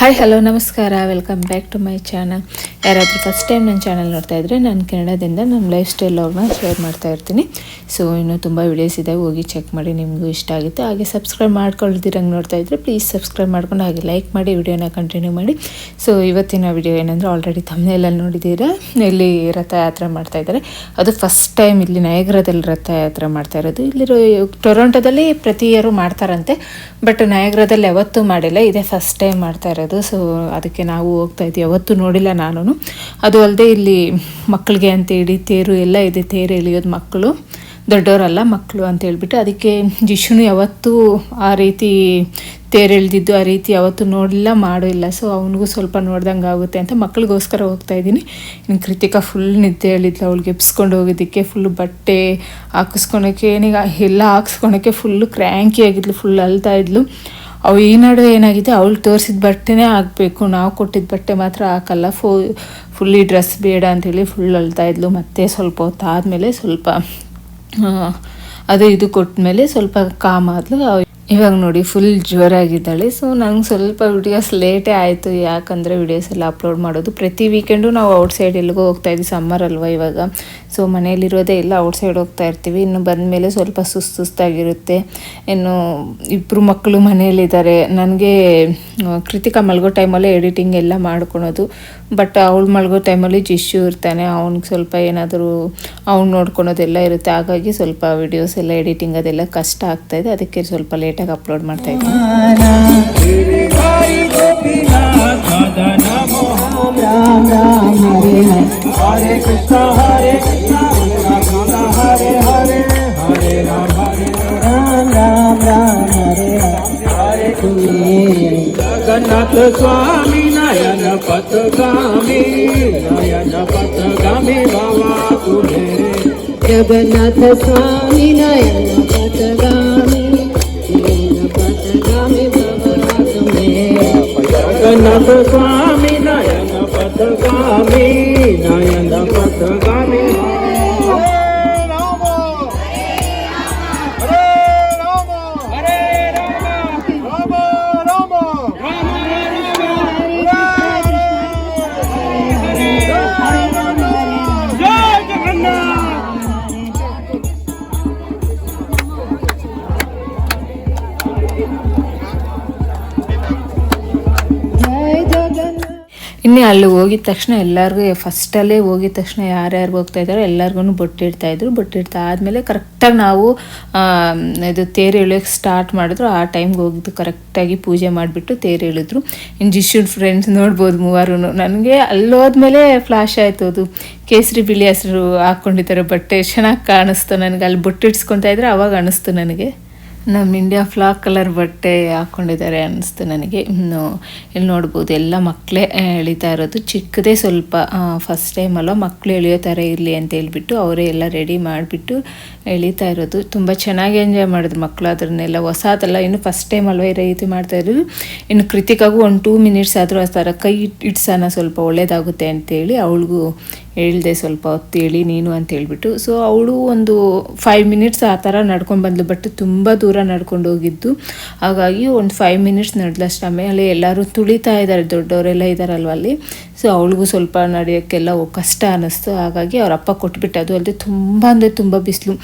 Hi hello ನಮಸ್ಕಾರ. Welcome back to my channel ಯಾರಾದರೂ first time ನನ್ನ ಚಾನಲ್ ನೋಡ್ತಾ ಇದ್ದರೆ ನಾನು ಕನ್ನಡದಿಂದ ನಮ್ಮ ಲೈಫ್ ಸ್ಟೈಲ್ ಲಾಗ್ನ ಶೇರ್ ಮಾಡ್ತಾ ಇರ್ತೀನಿ. ಸೊ ಇನ್ನೂ ತುಂಬ ವಿಡಿಯೋಸ್ ಇದೆ ಹೋಗಿ ಚೆಕ್ ಮಾಡಿ ನಿಮಗೂ ಇಷ್ಟ ಆಗುತ್ತೆ. ಹಾಗೆ ಸಬ್ಸ್ಕ್ರೈಬ್ ಮಾಡ್ಕೊಳ್ದಿರಂಗೆ ನೋಡ್ತಾ ಇದ್ದರೆ ಪ್ಲೀಸ್ ಸಬ್ಸ್ಕ್ರೈಬ್ ಮಾಡ್ಕೊಂಡು ಹಾಗೆ ಲೈಕ್ ಮಾಡಿ ವಿಡಿಯೋನ ಕಂಟಿನ್ಯೂ ಮಾಡಿ. ಸೊ ಇವತ್ತಿನ ವಿಡಿಯೋ ಏನಂದರೆ ಆಲ್ರೆಡಿ ತಮ್ಮನೆಯಲ್ಲಿ ನೋಡಿದ್ದೀರಾ? ಇಲ್ಲಿ ರಥಯಾತ್ರೆ ಮಾಡ್ತಾ ಇದ್ದಾರೆ. ಅದು ಫಸ್ಟ್ ಟೈಮ್ ಇಲ್ಲಿ ನಯಗ್ರದಲ್ಲಿ ರಥಯಾತ್ರೆ ಮಾಡ್ತಾ ಇರೋದು. ಇಲ್ಲಿರೋ ಟೊರೊಂಟೋದಲ್ಲಿ ಪ್ರತಿ ಇಯರು ಮಾಡ್ತಾರಂತೆ. ಬಟ್ ನಯಗ್ರದಲ್ಲಿ ಯಾವತ್ತೂ ಮಾಡಿಲ್ಲ. ಇದೇ ಫಸ್ಟ್ ಟೈಮ್ ಮಾಡ್ತಾ ಇರೋದು. ಸೊ ಅದಕ್ಕೆ ನಾವು ಹೋಗ್ತಾ ಇದ್ವಿ ಯಾವತ್ತೂ ನೋಡಿಲ್ಲ ನಾನು ಅದು ಅಲ್ಲದೆ ಇಲ್ಲಿ ಮಕ್ಕಳಿಗೆ ಅಂತೇಳಿ ತೇರು ಎಲ್ಲ ಇದೆ. ತೇರು ಎಳಿಯೋದು ಮಕ್ಕಳು. ದೊಡ್ಡವರಲ್ಲ ಮಕ್ಕಳು ಅಂತ ಹೇಳ್ಬಿಟ್ಟು. ಅದಕ್ಕೆ ಜಿಶುನು ಯಾವತ್ತೂ ಆ ರೀತಿ ತೇರು ಎಳ್ದಿದ್ದು, ಆ ರೀತಿ ಯಾವತ್ತೂ ನೋಡಿಲ್ಲ ಇಲ್ಲ. ಸೊ ಅವನಿಗೂ ಸ್ವಲ್ಪ ನೋಡ್ದಂಗೆ ಆಗುತ್ತೆ ಅಂತ ಮಕ್ಕಳಿಗೋಸ್ಕರ ಹೋಗ್ತಾ ಇದ್ದೀನಿ. ಇನ್ನು ಕೃತಿಕಾ ಫುಲ್ ನಿದ್ದೆ ಹೇಳಿದ್ಲು ಅವಳಿಗೆ ಎಬ್ಸ್ಕೊಂಡು ಹೋಗಿದ್ದಕ್ಕೆ ಫುಲ್ ಬಟ್ಟೆ ಹಾಕಿಸ್ಕೊಳಕ್ಕೆ ಏನೀಗ, ಎಲ್ಲ ಹಾಕ್ಸ್ಕೊಳಕ್ಕೆ ಫುಲ್ಲು ಕ್ರ್ಯಾಂಕಿ ಆಗಿದ್ಲು. ಫುಲ್ ಅಳ್ತಾ ಇದ್ಲು. ಅವು ಈ ನಡುವೆ ಏನಾಗಿದೆ? ಅವಳು ತೋರಿಸಿದ ಬಟ್ಟೆನೇ ಹಾಕಬೇಕು. ನಾವು ಕೊಟ್ಟಿದ್ದ ಬಟ್ಟೆ ಮಾತ್ರ ಹಾಕಲ್ಲ. ಫು ಫುಲ್ಲಿ ಡ್ರೆಸ್ ಬೇಡ ಅಂಥೇಳಿ ಫುಲ್ ಅಳ್ತಾ ಇದ್ಲು. ಮತ್ತೆ ಸ್ವಲ್ಪ ಹೊತ್ತು ಸ್ವಲ್ಪ ಅದು ಇದು ಕೊಟ್ಟ ಮೇಲೆ ಸ್ವಲ್ಪ ಕಾಮ್ ಆದ್ಲು ಅವ್- ಇವಾಗ ನೋಡಿ ಫುಲ್ ಜೋರಾಗಿದ್ದಾಳೆ. ಸೊ ನಂಗೆ ಸ್ವಲ್ಪ ವಿಡಿಯೋಸ್ ಲೇಟೇ ಆಯಿತು. ಯಾಕಂದರೆ ವಿಡಿಯೋಸ್ ಎಲ್ಲ ಅಪ್ಲೋಡ್ ಮಾಡೋದು. ಪ್ರತಿ ವೀಕೆಂಡು ನಾವು ಔಟ್ಸೈಡ್ ಎಲ್ಲಿಗೂ ಹೋಗ್ತಾ ಇದ್ವಿ. ಸಮ್ಮರ್ ಅಲ್ವಾ ಇವಾಗ. ಸೊ ಮನೇಲಿರೋದೇ ಎಲ್ಲ ಔಟ್ಸೈಡ್ ಹೋಗ್ತಾ ಇರ್ತೀವಿ. ಇನ್ನು ಬಂದಮೇಲೆ ಸ್ವಲ್ಪ ಸುಸ್ತು ಸುಸ್ತಾಗಿರುತ್ತೆ. ಇನ್ನು ಇಬ್ಬರು ಮಕ್ಕಳು ಮನೆಯಲ್ಲಿದ್ದಾರೆ ನನಗೆ ಕೃತಿಕಾ ಮಲ್ಗೋ ಟೈಮಲ್ಲೇ ಎಡಿಟಿಂಗ್ ಎಲ್ಲ ಮಾಡ್ಕೊಳೋದು. ಬಟ್ ಅವಳು ಮಲ್ಗೋ ಟೈಮಲ್ಲಿ ಜಿಶ್ಯೂ ಇರ್ತಾನೆ. ಅವ್ನಿಗೆ ಸ್ವಲ್ಪ ಏನಾದರೂ ಅವ್ನು ನೋಡ್ಕೊಳೋದೆಲ್ಲ ಇರುತ್ತೆ. ಹಾಗಾಗಿ ಸ್ವಲ್ಪ ವಿಡಿಯೋಸ್ ಎಲ್ಲ ಎಡಿಟಿಂಗ್ ಅದೆಲ್ಲ ಕಷ್ಟ ಆಗ್ತಾಯಿದೆ ಅದಕ್ಕೆ ಸ್ವಲ್ಪ ಲೇಟಾಗಿ ಅಪ್ಲೋಡ್ ಮಾಡ್ತಾ ಇದ್ದೀನಿ गिरिधारी गोपीनाथ मदन मोहन राम राम हरे हरे हरे कृष्णा हरे Swami Nayana Patagami ಅಲ್ಲಿ ಹೋಗಿದ ತಕ್ಷಣ ಎಲ್ಲರಿಗೂ ಫಸ್ಟಲ್ಲೇ ಹೋಗಿದ ತಕ್ಷಣ ಯಾರ್ಯಾರು ಹೋಗ್ತಾ ಇದ್ದಾರೋ ಎಲ್ಲರಿಗೂ ಬೊಟ್ಟಿಡ್ತಾ ಇದ್ರು. ಬೊಟ್ಟಿಡ್ತಾ ಆದಮೇಲೆ ಕರೆಕ್ಟಾಗಿ ನಾವು ಇದು ತೇರು ಎಳಿಯೋಕ್ಕೆ ಸ್ಟಾರ್ಟ್ ಮಾಡಿದ್ರು. ಆ ಟೈಮ್ಗೆ ಹೋಗಿದ್ದು ಕರೆಕ್ಟಾಗಿ ಪೂಜೆ ಮಾಡಿಬಿಟ್ಟು ತೇರು ಎಳಿದ್ರು. ಇನ್ನು ಜಿಶುಡ್ ಫ್ರೆಂಡ್ಸ್ ನೋಡ್ಬೋದು ಮೂವರು ನನಗೆ ಅಲ್ಲೋದ್ಮೇಲೆ ಫ್ಲಾಶ್ ಆಯಿತು ಅದು. ಕೇಸರಿ ಬಿಳಿ ಹಸಿರು ಹಾಕ್ಕೊಂಡಿದ್ದಾರೆ ಬಟ್ಟೆ. ಚೆನ್ನಾಗಿ ಕಾಣಿಸ್ತು ನನಗೆ. ಅಲ್ಲಿ ಬೊಟ್ಟಿಡ್ಸ್ಕೊತಾ ಇದ್ರೆ ಅವಾಗ ಅನಿಸ್ತು ನನಗೆ. ನಮ್ಮ ಇಂಡಿಯಾ ಫ್ಲಾಕ್ ಕಲರ್ ಬಟ್ಟೆ ಹಾಕ್ಕೊಂಡಿದ್ದಾರೆ ಅನ್ನಿಸ್ತು ನನಗೆ. ಇನ್ನು ಇಲ್ಲಿ ನೋಡ್ಬೋದು, ಎಲ್ಲ ಮಕ್ಕಳೇ ಎಳಿತಾ ಇರೋದು. ಚಿಕ್ಕದೇ ಸ್ವಲ್ಪ ಫಸ್ಟ್ ಟೈಮ್ ಅಲ್ಲ ಮಕ್ಕಳು ಎಳೆಯೋ ಥರ ಇರಲಿ ಅಂತ ಹೇಳ್ಬಿಟ್ಟು ಅವರೇ ಎಲ್ಲ ರೆಡಿ ಮಾಡಿಬಿಟ್ಟು ಎಳಿತಾ ಇರೋದು. ತುಂಬ ಚೆನ್ನಾಗಿ ಎಂಜಾಯ್ ಮಾಡಿದ್ರು ಮಕ್ಕಳು ಅದನ್ನೆಲ್ಲ. ಹೊಸದಲ್ಲ ಇನ್ನು ಫಸ್ಟ್ ಟೈಮ್ ಅಲ್ವೇ ಈ ರೀತಿ ಮಾಡ್ತಾ ಇರೋದು? ಇನ್ನು ಕೃತಿಕಾಗೂ ಒಂದು ಟೂ ಮಿನಿಟ್ಸ್ ಆದರೂ ಆ ಥರ ಕೈ ಇಟ್ಸೋಣ ಸ್ವಲ್ಪ ಒಳ್ಳೇದಾಗುತ್ತೆ ಅಂತೇಳಿ ಅವಳಿಗೂ ಹೇಳಿದೆ ಸ್ವಲ್ಪ ಹೊತ್ತು ಹೇಳಿ ನೀನು ಅಂತ ಹೇಳ್ಬಿಟ್ಟು. ಸೊ ಅವಳು ಒಂದು ಫೈವ್ ಮಿನಿಟ್ಸ್ ಆ ಥರ ನಡ್ಕೊಂಡು ಬಂದ್ಲು. ಬಟ್ ತುಂಬ ದೂರ ನಡ್ಕೊಂಡು ಹೋಗಿದ್ದು ಹಾಗಾಗಿ ಒಂದು ಫೈವ್ ಮಿನಿಟ್ಸ್ ನಡೆದಷ್ಟು ಆಮೇಲೆ ಎಲ್ಲರೂ ತುಳಿತಾ ಇದ್ದಾರೆ ದೊಡ್ಡವರೆಲ್ಲ ಇದ್ದಾರಲ್ವ ಅಲ್ಲಿ. ಸೊ ಅವಳಿಗೂ ಸ್ವಲ್ಪ ನಡೆಯೋಕ್ಕೆಲ್ಲ ಕಷ್ಟ ಅನ್ನಿಸ್ತು. ಹಾಗಾಗಿ ಅವ್ರ ಅಪ್ಪ ಕೊಟ್ಬಿಟ್ಟು. ಅದು ಅಲ್ಲದೆ ತುಂಬ ಅಂದರೆ ತುಂಬ ಬಿಸಿಲು.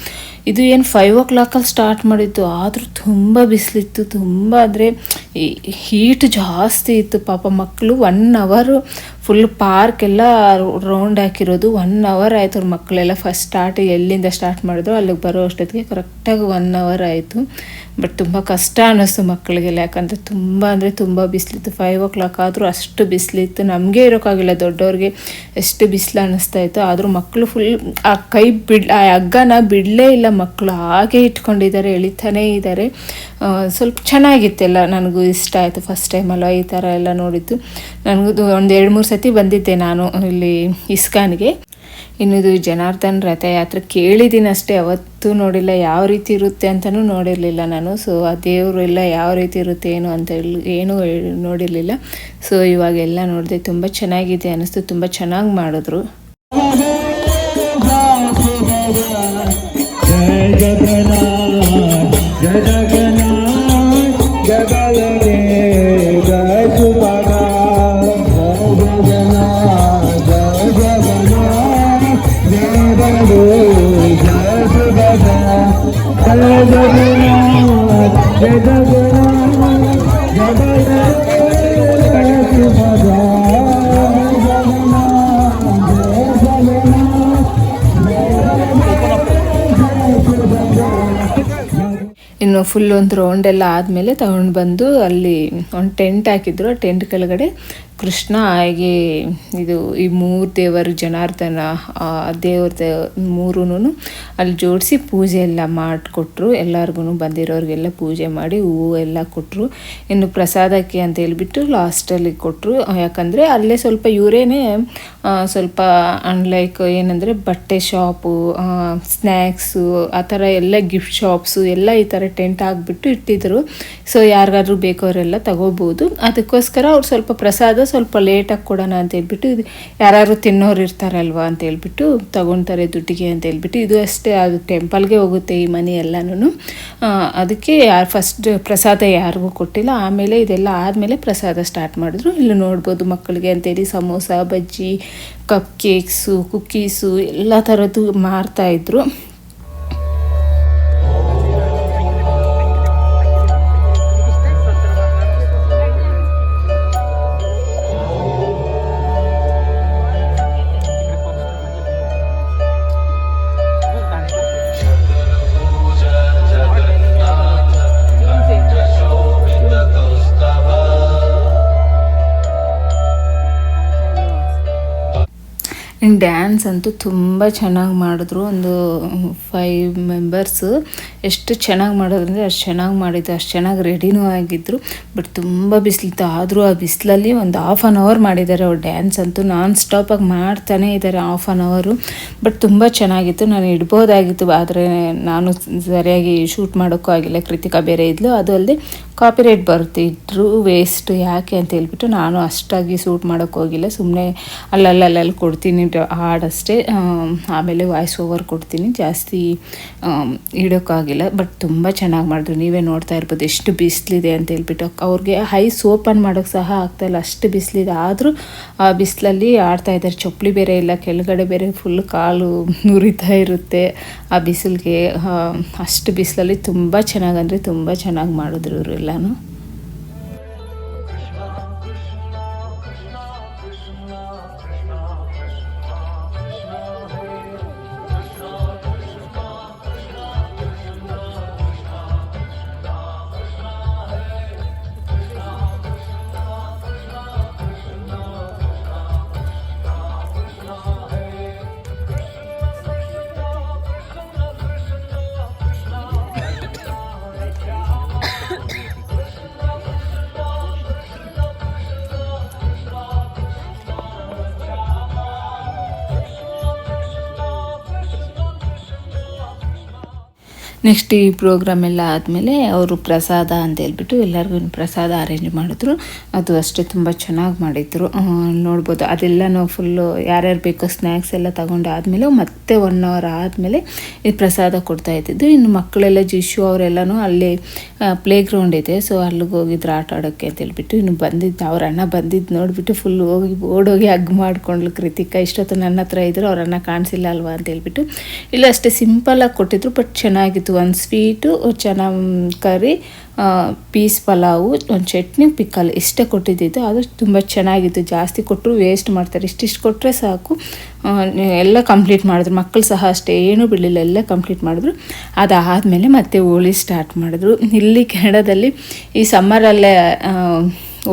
ಇದು ಏನು ಫೈವ್ ಓ ಕ್ಲಾಕಲ್ಲಿ ಸ್ಟಾರ್ಟ್ ಮಾಡಿತ್ತು ಆದರೂ ತುಂಬ ಬಿಸಿಲಿತ್ತು. ತುಂಬ ಅಂದರೆ ಹೀಟ್ ಜಾಸ್ತಿ ಇತ್ತು. ಪಾಪ ಮಕ್ಕಳು ಒನ್ ಅವರು ಫುಲ್ ಪಾರ್ಕ್ ಎಲ್ಲ ರೌಂಡ್ ಹಾಕಿರೋದು. ಒನ್ ಅವರ್ ಆಯಿತು ಅವ್ರ ಮಕ್ಕಳೆಲ್ಲ ಫಸ್ಟ್ ಸ್ಟಾರ್ಟ್ ಎಲ್ಲಿಂದ ಸ್ಟಾರ್ಟ್ ಮಾಡಿದ್ರು, ಅಲ್ಲಿಗೆ ಬರೋ ಅಷ್ಟೊತ್ತಿಗೆ ಕರೆಕ್ಟಾಗಿ ಒನ್ ಅವರ್ ಆಯಿತು. ಬಟ್ ತುಂಬ ಕಷ್ಟ ಅನ್ನಿಸ್ತು ಮಕ್ಕಳಿಗೆಲ್ಲ. ಯಾಕಂದರೆ ತುಂಬ ಅಂದರೆ ತುಂಬ ಬಿಸಿಲಿತ್ತು. ಫೈವ್ ಓ ಕ್ಲಾಕ್ ಆದರೂ ಅಷ್ಟು ಬಿಸಿಲಿತ್ತು. ನಮಗೆ ಇರೋಕ್ಕಾಗಿಲ್ಲ. ದೊಡ್ಡವ್ರಿಗೆ ಎಷ್ಟು ಬಿಸಿಲು ಅನ್ನಿಸ್ತಾ ಇತ್ತು. ಆದರೂ ಮಕ್ಕಳು ಫುಲ್ ಆ ಕೈ ಬಿಡ್, ಆ ಹಗ್ಗನ ಬಿಡಲೇ ಇಲ್ಲ ಮಕ್ಕಳು ಹಾಗೆ ಇಟ್ಕೊಂಡಿದ್ದಾರೆ, ಎಳಿತಾನೇ ಇದ್ದಾರೆ. ಸ್ವಲ್ಪ ಚೆನ್ನಾಗಿತ್ತೆಲ್ಲ ನನಗೂ ಇಷ್ಟ ಆಯಿತು. ಫಸ್ಟ್ ಟೈಮ್ ಅಲ್ವಾ ಈ ಥರ ಎಲ್ಲ ನೋಡಿದ್ದು. ನನಗೂ ಒಂದು ಎರಡು ಮೂರು ಸತಿ ಬಂದಿದ್ದೆ ನಾನು ಇಲ್ಲಿ ಇಸ್ಕಾನ್ಗೆ. ಇನ್ನು ಇದು ಜನಾರ್ದನ್ ರಥಯಾತ್ರೆ ಕೇಳಿದ್ದೀನಿ ಅಷ್ಟೇ, ಅವತ್ತು ನೋಡಿಲ್ಲ ಯಾವ ರೀತಿ ಇರುತ್ತೆ ಅಂತಲೂ ನೋಡಿರಲಿಲ್ಲ ನಾನು. ಸೊ ಆ ದೇವರು ಎಲ್ಲ ಯಾವ ರೀತಿ ಇರುತ್ತೆ, ಏನು ಅಂತ ಏನೂ ನೋಡಿರಲಿಲ್ಲ. ಸೊ ಇವಾಗೆಲ್ಲ ನೋಡಿದೆ, ತುಂಬ ಚೆನ್ನಾಗಿದೆ ಅನ್ನಿಸ್ತು ತುಂಬ ಚೆನ್ನಾಗಿ ಮಾಡಿದ್ರು. ಇನ್ನು ಫುಲ್ ಒಂದು ರೌಂಡ್ ಎಲ್ಲ ಆದಮೇಲೆ ತಗೊಂಡು ಬಂದು ಅಲ್ಲಿ ಒಂದು ಟೆಂಟ್ ಹಾಕಿದ್ರು, ಆ ಟೆಂಟ್ ಕೆಳಗಡೆ ಕೃಷ್ಣ ಹಾಗೆ ಇದು ಈ ಮೂರು ದೇವರು ಜನಾರ್ದನ ದೇವ್ರದ ದೇವ್ರ ಮೂರೂ ಅಲ್ಲಿ ಜೋಡಿಸಿ ಪೂಜೆ ಎಲ್ಲ ಮಾಡಿಕೊಟ್ರು. ಎಲ್ಲರಿಗೂ ಬಂದಿರೋರಿಗೆಲ್ಲ ಪೂಜೆ ಮಾಡಿ ಹೂವು ಎಲ್ಲ ಕೊಟ್ಟರು ಇನ್ನು ಪ್ರಸಾದಕ್ಕೆ ಅಂತ ಹೇಳ್ಬಿಟ್ಟು ಲಾಸ್ಟಲ್ಲಿ ಕೊಟ್ಟರು ಯಾಕಂದರೆ ಅಲ್ಲೇ ಸ್ವಲ್ಪ ಇವರೇನೆ ಸ್ವಲ್ಪ ಅನ್ಲೈಕ್ ಏನಂದರೆ ಬಟ್ಟೆ ಶಾಪು ಸ್ನ್ಯಾಕ್ಸು ಆ ಥರ ಎಲ್ಲ ಗಿಫ್ಟ್ ಶಾಪ್ಸು ಎಲ್ಲ ಈ ಥರ ಟೆಂಟ್ ಹಾಕ್ಬಿಟ್ಟು ಇಟ್ಟಿದ್ರು. ಸೊ ಯಾರಿಗಾದ್ರೂ ಬೇಕವರೆಲ್ಲ ತಗೋಬೋದು. ಅದಕ್ಕೋಸ್ಕರ ಅವ್ರು ಸ್ವಲ್ಪ ಪ್ರಸಾದ ಸ್ವಲ್ಪ ಲೇಟಾಗಿ ಕೊಡೋಣ ಅಂತ ಹೇಳ್ಬಿಟ್ಟು ಯಾರು ತಿನ್ನೋರು ಇರ್ತಾರಲ್ವಾ ಅಂತ ಹೇಳ್ಬಿಟ್ಟು ತಗೊಳ್ತಾರೆ ದುಡ್ಡಿಗೆ ಅಂತ ಹೇಳ್ಬಿಟ್ಟು. ಇದು ಅಷ್ಟೇ, ಅದು ಟೆಂಪಲ್ಗೆ ಹೋಗುತ್ತೆ ಈ ಮನೆ ಎಲ್ಲನೂ ಅದಕ್ಕೆ ಯಾರು ಫಸ್ಟ್ ಪ್ರಸಾದ ಯಾರಿಗೂ ಕೊಟ್ಟಿಲ್ಲ. ಆಮೇಲೆ ಇದೆಲ್ಲ ಆದಮೇಲೆ ಪ್ರಸಾದ ಸ್ಟಾರ್ಟ್ ಮಾಡಿದ್ರು. ಇಲ್ಲಿ ನೋಡ್ಬೋದು ಮಕ್ಕಳಿಗೆ ಅಂತೇಳಿ samosa, bajji cup cakes cookies ಎಲ್ಲ ಥರದ್ದು ಮಾರ್ತಾಯಿದ್ರು ಇನ್ನು ಡ್ಯಾನ್ಸ್ ಅಂತೂ ತುಂಬ ಚೆನ್ನಾಗಿ ಮಾಡಿದ್ರು. ಒಂದು ಫೈವ್ ಮೆಂಬರ್ಸು ಎಷ್ಟು ಚೆನ್ನಾಗಿ ಮಾಡೋದಂದರೆ ಅಷ್ಟು ಚೆನ್ನಾಗಿ ಮಾಡಿದ್ದು ಅಷ್ಟು ಚೆನ್ನಾಗಿ ರೆಡಿನೂ ಆಗಿದ್ದರು ಬಟ್ ತುಂಬ ಬಿಸಿಲಿತ್ತು. ಆದರೂ ಆ ಬಿಸಿಲಲ್ಲಿ ಒಂದು ಹಾಫ್ ಆನ್ ಅವರ್ ಮಾಡಿದ್ದಾರೆ ಅವ್ರು ಡ್ಯಾನ್ಸ್ ಅಂತೂ. ನಾನ್ ಸ್ಟಾಪಾಗಿ ಮಾಡ್ತಾನೇ ಇದ್ದಾರೆ ಹಾಫ್ ಆನ್ ಅವರು ಬಟ್ ತುಂಬ ಚೆನ್ನಾಗಿತ್ತು. ನಾನು ಇಡ್ಬೋದಾಗಿತ್ತು. ಆದರೆ ನಾನು ಸರಿಯಾಗಿ ಶೂಟ್ ಮಾಡೋಕ್ಕೂ ಆಗಿಲ್ಲ. ಕೃತಿಕಾ ಬೇರೆ ಇದ್ಲು. ಅದು ಅಲ್ಲದೆ ಬರುತ್ತೆ ಇದ್ರೂ ವೇಸ್ಟ್ ಯಾಕೆ ಅಂತ ಹೇಳ್ಬಿಟ್ಟು ನಾನು ಅಷ್ಟಾಗಿ ಸೂಟ್ ಮಾಡೋಕ್ಕೋಗಿಲ್ಲ ಸುಮ್ಮನೆ ಅಲ್ಲಲ್ಲಲ್ಲಿ ಕೊಡ್ತೀನಿ ಹಾಡಷ್ಟೇ ಆಮೇಲೆ ವಾಯ್ಸ್ ಓವರ್ ಕೊಡ್ತೀನಿ. ಜಾಸ್ತಿ ಇಡೋಕ್ಕಾಗಿಲ್ಲ ಬಟ್ ತುಂಬ ಚೆನ್ನಾಗಿ ಮಾಡಿದ್ರು. ನೀವೇ ನೋಡ್ತಾ ಇರ್ಬೋದು ಎಷ್ಟು ಬಿಸಿಲಿದೆ ಅಂತ ಹೇಳ್ಬಿಟ್ಟು. ಅವ್ರಿಗೆ ಹೈ ಸೋಪನ್ ಮಾಡೋಕ್ಕೆ ಸಹ ಆಗ್ತಾಯಿಲ್ಲ ಅಷ್ಟು ಬಿಸಿಲಿದೆ. ಆದರೂ ಆ ಬಿಸಿಲಲ್ಲಿ ಆಡ್ತಾ ಇದ್ದಾರೆ. ಚಪ್ಪಲಿ ಬೇರೆ ಇಲ್ಲ, ಕೆಳಗಡೆ ಬೇರೆ ಫುಲ್ ಕಾಲು ನುರಿತಾ ಇರುತ್ತೆ ಆ ಬಿಸಿಲಿಗೆ. ಅಷ್ಟು ಬಿಸಿಲಲ್ಲಿ ತುಂಬ ಚೆನ್ನಾಗಂದರೆ ತುಂಬ ಚೆನ್ನಾಗಿ ಮಾಡಿದ್ರು ಇವರು ನೆಕ್ಸ್ಟ್ ಈ ಪ್ರೋಗ್ರಾಮ್ ಎಲ್ಲ ಆದಮೇಲೆ ಅವರು ಪ್ರಸಾದ ಅಂತ ಹೇಳ್ಬಿಟ್ಟು ಎಲ್ಲರಿಗೂ ಪ್ರಸಾದ ಅರೇಂಜ್ ಮಾಡಿದ್ರು. ಅದು ಅಷ್ಟೇ ತುಂಬ ಚೆನ್ನಾಗಿ ಮಾಡಿದ್ರು. ನೋಡ್ಬೋದು. ಅದೆಲ್ಲ ನಾವು ಫುಲ್ಲು ಯಾರ್ಯಾರು ಬೇಕೋ ಸ್ನ್ಯಾಕ್ಸ್ ಎಲ್ಲ ತಗೊಂಡು ಆದಮೇಲೆ ಮತ್ತೆ ಒನ್ ಅವರ್ ಆದಮೇಲೆ ಈ ಪ್ರಸಾದ ಕೊಡ್ತಾ ಇದ್ದಿದ್ದು. ಇನ್ನು ಮಕ್ಕಳೆಲ್ಲ ಜಿಶು ಅವರೆಲ್ಲನೂ ಅಲ್ಲಿ ಪ್ಲೇ ಗ್ರೌಂಡ್ ಇದೆ. ಸೊ ಅಲ್ಲಿಗೆ ಹೋಗಿದ್ರು ಆಟ ಆಡೋಕ್ಕೆ ಅಂತ ಹೇಳ್ಬಿಟ್ಟು ಇನ್ನು ಬಂದಿದ್ದು ಅವ್ರ ಅಣ್ಣ ಬಂದಿದ್ದು ನೋಡಿಬಿಟ್ಟು ಫುಲ್ ಹೋಗಿ, ಓಡೋಗಿ ಹಗ್ ಮಾಡ್ಕೊಂಡ್ಲು ಕೃತಿಕಾ. ಇಷ್ಟೊತ್ತು ನನ್ನ ಹತ್ರ ಇದ್ದರು ಅವ್ರ ಅಣ್ಣ ಕಾಣಿಸಿಲ್ಲ ಅಲ್ವಾ ಅಂತ ಹೇಳ್ಬಿಟ್ಟು. ಇಲ್ಲ, ಅಷ್ಟೇ ಸಿಂಪಲಾಗಿ ಕೊಟ್ಟಿದ್ರು ಬಟ್ ಚೆನ್ನಾಗಿತ್ತು. ಒಂದು ಸ್ವೀಟು ಚೆನ್ನಾಗಿ ಕರಿ ಪೀಸ್ ಪಲಾವು, ಒಂದು ಚಟ್ನಿ ಪಿಕ್ಕಲ್ ಇಷ್ಟೇ ಕೊಟ್ಟಿದ್ದಿದ್ದು. ಅದು ತುಂಬ ಚೆನ್ನಾಗಿತ್ತು. ಜಾಸ್ತಿ ಕೊಟ್ಟರು ವೇಸ್ಟ್ ಮಾಡ್ತಾರೆ. ಇಷ್ಟಿಷ್ಟು ಕೊಟ್ಟರೆ ಸಾಕು. ಎಲ್ಲ ಕಂಪ್ಲೀಟ್ ಮಾಡಿದ್ರು. ಮಕ್ಕಳು ಸಹ ಅಷ್ಟೇ. ಏನೂ ಬಿಡಲಿಲ್ಲ. ಎಲ್ಲ ಕಂಪ್ಲೀಟ್ ಮಾಡಿದ್ರು. ಅದಾದಮೇಲೆ ಮತ್ತೆ ಹೋಳಿ ಸ್ಟಾರ್ಟ್ ಮಾಡಿದ್ರು. ಇಲ್ಲಿ ಕೆನಡಾದಲ್ಲಿ ಈ ಸಮ್ಮರಲ್ಲೇ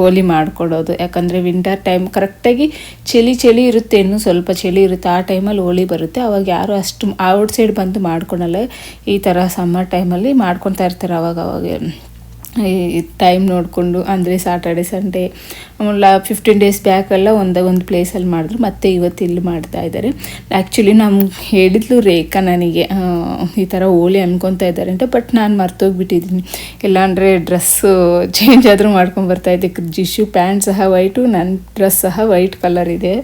ಹೋಲಿ ಮಾಡಿಕೊಡೋದು. ಯಾಕಂದರೆ ವಿಂಟರ್ ಟೈಮ್ ಕರೆಕ್ಟಾಗಿ ಚಳಿ ಚಳಿ ಇರುತ್ತೆ. ಇನ್ನೂ ಸ್ವಲ್ಪ ಚಳಿ ಇರುತ್ತೆ. ಆ ಟೈಮಲ್ಲಿ ಹೋಳಿ ಬರುತ್ತೆ. ಅವಾಗ ಯಾರು ಅಷ್ಟು ಔಟ್ ಸೈಡ್ ಬಂದು ಮಾಡ್ಕೊಳಲ್ಲ. ಈ ಥರ ಸಮ್ಮರ್ ಟೈಮಲ್ಲಿ ಮಾಡ್ಕೊತಾ ಇರ್ತಾರೆ ಅವಾಗ ಅವಾಗ ಈ ಟೈಮ್ ನೋಡಿಕೊಂಡು, ಅಂದರೆ ಸಾಟರ್ಡೆ ಸಂಡೇ ಆಮೇಲೆ ಫಿಫ್ಟೀನ್ ಡೇಸ್ ಬ್ಯಾಕೆಲ್ಲ ಒಂದು ಒಂದು ಪ್ಲೇಸಲ್ಲಿ ಮಾಡಿದ್ರು. ಮತ್ತೆ ಇವತ್ತು ಇಲ್ಲಿ ಮಾಡ್ತಾ ಇದ್ದಾರೆ ಆ್ಯಕ್ಚುಲಿ ನಮ್ಗೆ ಹೇಳಿದ್ಲು ರೇಖಾ ನನಗೆ ಈ ಥರ ಹೋಳಿ ಅನ್ಕೊತಾ ಇದ್ದಾರೆ ಅಂತ ಬಟ್ ನಾನು ಮರ್ತೋಗ್ಬಿಟ್ಟಿದ್ದೀನಿ ಇಲ್ಲಾಂದರೆ ಡ್ರೆಸ್ಸು ಚೇಂಜ್ ಆದರೂ ಮಾಡ್ಕೊಂಡು ಬರ್ತಾಯಿದ್ದೆ ಜಿಶು ಪ್ಯಾಂಟ್ ಸಹ ವೈಟು ನನ್ನ ಡ್ರೆಸ್ ಸಹ ವೈಟ್ ಕಲರ್ ಇದೆ.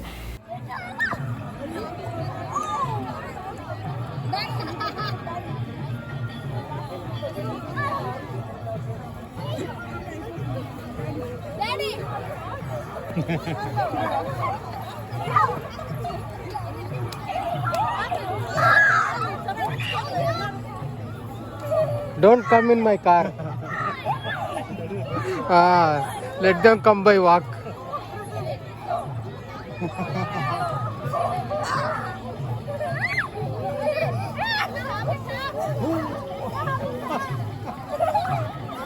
Don't come in my car. ah, let them come by walk.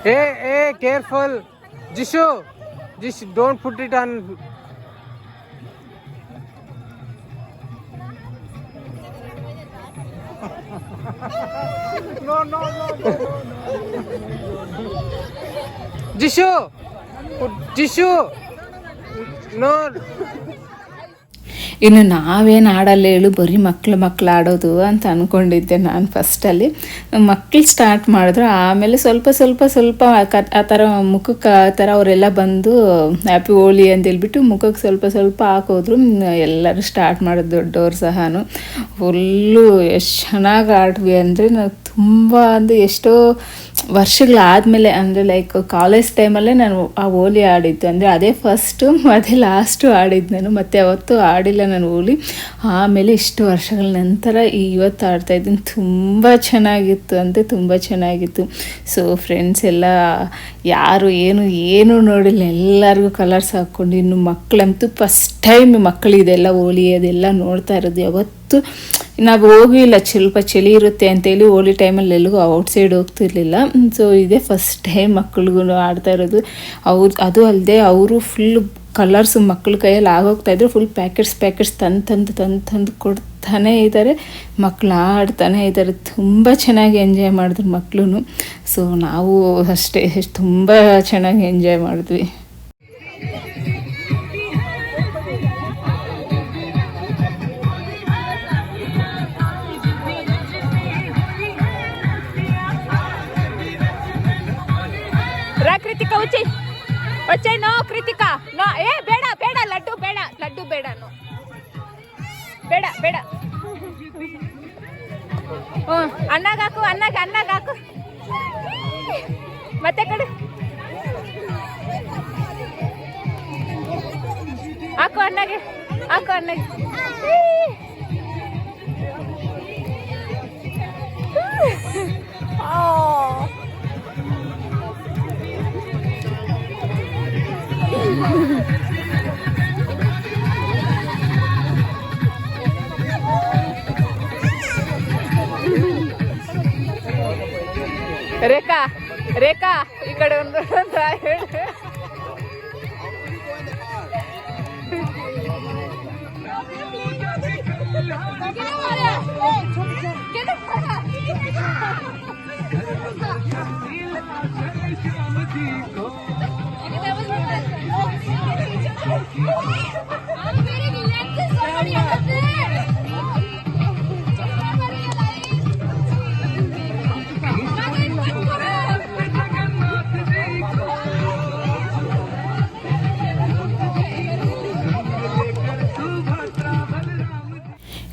hey, hey, careful. Jishu. Just don't put it on. no, no, no, no, no. Jishu! Jishu! No. ಇನ್ನು ನಾವೇನು ಆಡಲ್ಲ ಹೇಳು, ಬರೀ ಮಕ್ಳು ಮಕ್ಳು ಆಡೋದು ಅಂತ ಅಂದ್ಕೊಂಡಿದ್ದೆ ನಾನು ಫಸ್ಟಲ್ಲಿ ಮಕ್ಕಳು ಸ್ಟಾರ್ಟ್ ಮಾಡಿದ್ರು, ಆಮೇಲೆ ಸ್ವಲ್ಪ ಸ್ವಲ್ಪ ಸ್ವಲ್ಪ ಆ ಥರ ಮುಖಕ್ಕೆ ಆ ಥರ ಅವರೆಲ್ಲ ಬಂದು ಹ್ಯಾಪಿ ಹೋಳಿ ಅಂತ ಹೇಳ್ಬಿಟ್ಟು ಮುಖಕ್ಕೆ ಸ್ವಲ್ಪ ಸ್ವಲ್ಪ ಹಾಕೋದ್ರು. ಎಲ್ಲರೂ ಸ್ಟಾರ್ಟ್ ಮಾಡೋದು ದೊಡ್ಡವ್ರು ಸಹ ಫುಲ್ಲು ಎಷ್ಟು ಚೆನ್ನಾಗಿ ಆಡ್ವಿ ಅಂದರೆ ನಾವು ತುಂಬ ಅಂದರೆ ಎಷ್ಟೋ ವರ್ಷಗಳಾದಮೇಲೆ ಅಂದರೆ ಲೈಕ್ ಕಾಲೇಜ್ ಟೈಮಲ್ಲೇ ನಾನು ಆ ಹೋಲಿ ಆಡಿದ್ದು ಅಂದರೆ ಅದೇ ಫಸ್ಟು ಅದೇ ಲಾಸ್ಟು ಆಡಿದ್ದು ನಾನು. ಮತ್ತೆ ಅವತ್ತು ಆಡಿಲ್ಲ ನಾನು ಹೋಗಲಿ. ಆಮೇಲೆ ಇಷ್ಟು ವರ್ಷಗಳ ನಂತರ ಇವತ್ತು ಆಡ್ತಾ ಇದ್ದೀನಿ. ತುಂಬ ಚೆನ್ನಾಗಿತ್ತು ಅಂದರೆ ತುಂಬ ಚೆನ್ನಾಗಿತ್ತು. ಸೊ ಫ್ರೆಂಡ್ಸ್ ಎಲ್ಲ, ಯಾರು ಏನು, ಏನೂ ನೋಡಿಲ್ಲ. ಎಲ್ಲರಿಗೂ ಕಲರ್ಸ್ ಹಾಕ್ಕೊಂಡು, ಇನ್ನು ಮಕ್ಕಳಂತೂ ಫಸ್ಟ್ ಟೈಮ್ ಮಕ್ಕಳು ಇದೆಲ್ಲ ಹೋಲಿ ಅದೆಲ್ಲ ನೋಡ್ತಾ ಇರೋದು. ಯಾವತ್ತು ನಾವು ಹೋಗಿಲ್ಲ ಸ್ವಲ್ಪ ಚಳಿ ಇರುತ್ತೆ ಅಂತೇಳಿ ಹೋಳಿ ಟೈಮಲ್ಲಿ ಎಲ್ಲಿಗೂ ಔಟ್ಸೈಡ್ ಹೋಗ್ತಿರ್ಲಿಲ್ಲ. ಸೊ ಇದೇ ಫಸ್ಟ್ ಟೈಮ್ ಮಕ್ಳಿಗೂ ಆಡ್ತಾ ಇರೋದು. ಅವ್ರು, ಅದು ಅಲ್ಲದೆ ಅವರು ಫುಲ್ ಕಲರ್ಸು ಮಕ್ಕಳ ಕೈಯಲ್ಲಿ ಆಗೋಗ್ತಾಯಿದ್ರು ಫುಲ್ ಪ್ಯಾಕೆಟ್ಸ್ ಪ್ಯಾಕೆಟ್ಸ್ ತಂದು ತಂದು ತಂದು ತಂದು ಕೊಡ್ತಾನೇ ಇದ್ದಾರೆ ಮಕ್ಕಳು ಆಡ್ತಾನೆ ಇದ್ದಾರೆ ತುಂಬ ಚೆನ್ನಾಗಿ ಎಂಜಾಯ್ ಮಾಡಿದ್ರು ಮಕ್ಕಳು ಸೊ ನಾವು ಅಷ್ಟೇ ತುಂಬ ಚೆನ್ನಾಗಿ ಎಂಜಾಯ್ ಮಾಡಿದ್ವಿ. ಪ್ರಾಕೃತಿಕ ಉಚ್ಚೆ ಒಚ್ಚೆನೋ ನೋ, ಏ, ಬೇಡ ಬೇಡ, ಲಡ್ಡು ಬೇಡ ಲಡ್ಡು ಬೇಡ ನೋ ಬೇಡ ಬೇಡ. ಹ್ಞೂ ಅನ್ನಾಗ ಹಾಕು ಅನ್ನಾಗ ಅನ್ನಾಗ ಮತ್ತೆ ಕಡೆ. ಹಾಕು ಅನ್ನಾಗೆ ಹಾಕು ಅನ್ನಾಗೆ. ರೇಖಾ ಈ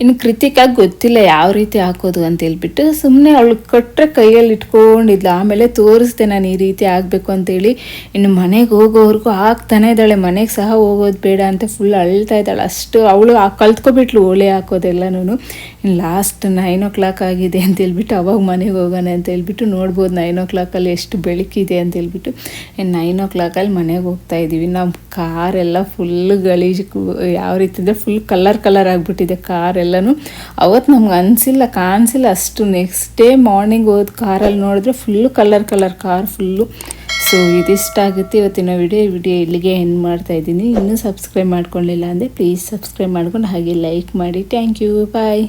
ಇನ್ನು ಕೃತಿಕಾಗಿ ಗೊತ್ತಿಲ್ಲ ಯಾವ ರೀತಿ ಹಾಕೋದು ಅಂತ ಹೇಳ್ಬಿಟ್ಟು ಸುಮ್ಮನೆ ಅವಳು ಕೊಟ್ಟರೆ ಕೈಯಲ್ಲಿ ಇಟ್ಕೊಂಡಿದ್ಲು. ಆಮೇಲೆ ತೋರಿಸ್ದೆ ನಾನು ಈ ರೀತಿ ಆಗಬೇಕು ಅಂತೇಳಿ. ಇನ್ನು ಮನೆಗೆ ಹೋಗೋವರೆಗೂ ಆಗ್ತಾನೆ ಇದ್ದಾಳೆ. ಮನೆಗೆ ಸಹ ಹೋಗೋದು ಬೇಡ ಅಂತ ಫುಲ್ ಅಳ್ತಾ ಇದ್ದಾಳೆ. ಅಷ್ಟು ಅವಳು ಕಲ್ತ್ಕೊಬಿಟ್ಲು ಓಲೆ ಹಾಕೋದೆಲ್ಲನೂ ಇನ್ನು ಲಾಸ್ಟ್ ನೈನ್ ಓ ಕ್ಲಾಕ್ ಆಗಿದೆ ಅಂತ ಹೇಳ್ಬಿಟ್ಟು ಅವಾಗ ಮನೆಗೆ ಹೋಗೋಣ ಅಂತ ಹೇಳ್ಬಿಟ್ಟು ನೋಡ್ಬೋದು ನೈನ್ ಓ ಕ್ಲಾಕಲ್ಲಿ ಎಷ್ಟು ಬೆಳಕಿದೆ ಅಂತ ಹೇಳ್ಬಿಟ್ಟು. ಇನ್ನು ನೈನ್ ಓ ಕ್ಲಾಕಲ್ಲಿ ಮನೆಗೆ ಹೋಗ್ತಾ ಇದ್ದೀವಿ. ನಮ್ಮ ಕಾರೆಲ್ಲ ಫುಲ್ ಗಲೀಜು, ಯಾವ ರೀತಿ ಅಂದರೆ ಫುಲ್ ಕಲರ್ ಕಲರ್ ಆಗಿಬಿಟ್ಟಿದೆ ಕಾರ್ ಎಲ್ಲನೂ ಅವತ್ತು ನಮ್ಗೆ ಅನಿಸಿಲ್ಲ, ಕಾಣಿಸಿಲ್ಲ ಅಷ್ಟು. ನೆಕ್ಸ್ಟ್ ಡೇ ಮಾರ್ನಿಂಗ್ ಹೋದ ಕಾರಲ್ಲಿ ನೋಡಿದ್ರೆ full colour colour car full so ಇದಿಷ್ಟಾಗುತ್ತೆ ಇವತ್ತಿನ ವಿಡಿಯೋ ವಿಡಿಯೋ ಇಲ್ಲಿಗೆ ಎಂಡ್ ಮಾಡ್ತಾ ಇದ್ದೀನಿ. ಇನ್ನೂ ಸಬ್ಸ್ಕ್ರೈಬ್ ಮಾಡ್ಕೊಳ್ಳಿಲ್ಲ ಅಂದರೆ ಪ್ಲೀಸ್ ಸಬ್ಸ್ಕ್ರೈಬ್ ಮಾಡ್ಕೊಂಡು ಹಾಗೆ ಲೈಕ್ ಮಾಡಿ. Thank you bye